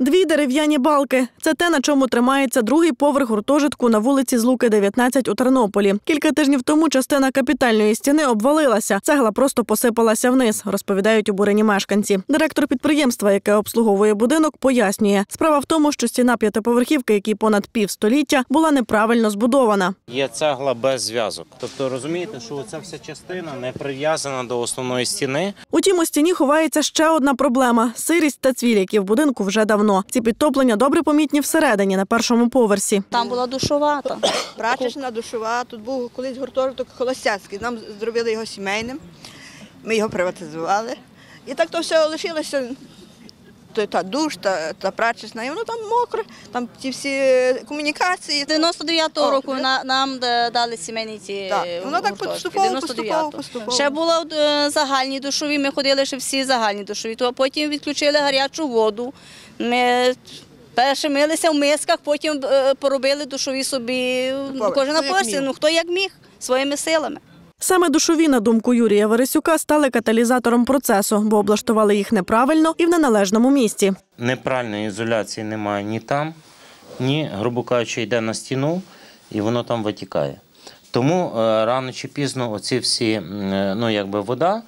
Дві дерев'яні балки це те, на чому тримається другий поверх гуртожитку на вулиці Злуки 19 у Тернополі. Кілька тижнів тому частина капітальної стіни обвалилася. Цегла просто посипалася вниз, розповідають обурені мешканці. Директор підприємства, яке обслуговує будинок, пояснює, справа в тому, що стіна п'ятиповерхівки, якій понад півстоліття, була неправильно збудована. Є цегла без зв'язок. Тобто розумієте, що ця вся частина не прив'язана до основної стіни. Утім, у стіні ховається ще одна проблема: сирість та цвіль, які в будинку вже давно. Ці підтоплення добре помітні всередині на першому поверсі. Там була душовата. Прачечна, душова. Тут був колись гуртожиток холостяцький. Нам зробили його сімейним. Ми його приватизували. І так то все лишилося. То та душ, та, та прачечна, і воно там мокре, там ті всі комунікації. 99-го О, року на- нам дали сімейні ці Так, воно так поступово, поступово, поступово. Ще було е, загальні душові, ми ходили ще всі загальні душові, то потім відключили гарячу воду. Ми перше милися в мисках, потім е, поробили душові собі кожен на поверсі, ну хто як міг, своїми силами. Саме душові, на думку Юрія Вересюка, стали каталізатором процесу, бо облаштували їх неправильно і в неналежному місці. Неправильної ізоляції немає ні там, ні, грубо кажучи, йде на стіну і воно там витікає. Тому е, рано чи пізно оці всі, е, ну якби вода,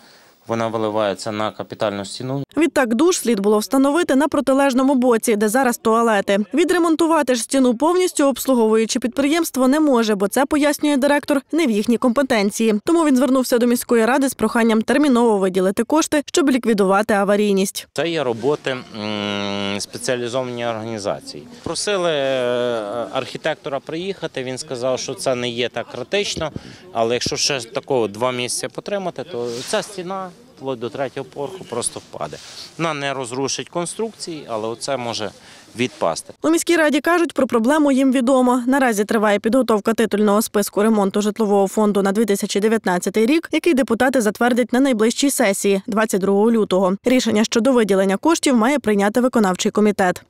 вона виливається на капітальну стіну. Відтак душ слід було встановити на протилежному боці, де зараз туалети. Відремонтувати ж стіну повністю обслуговуючи підприємство не може, бо це пояснює директор не в їхній компетенції. Тому він звернувся до міської ради з проханням терміново виділити кошти, щоб ліквідувати аварійність. Це є роботи спеціалізовані організації. Просили е, архітектора приїхати. Він сказав, що це не є так критично, але якщо ще такого два місяці потримати, то ця стіна вплоть до третього поверху просто впаде. Вона не розрушить конструкції, але оце може відпасти. У міській раді кажуть, про проблему їм відомо. Наразі триває підготовка титульного списку ремонту житлового фонду на 2019 рік, який депутати затвердять на найближчій сесії 22 лютого. Рішення щодо виділення коштів має прийняти виконавчий комітет.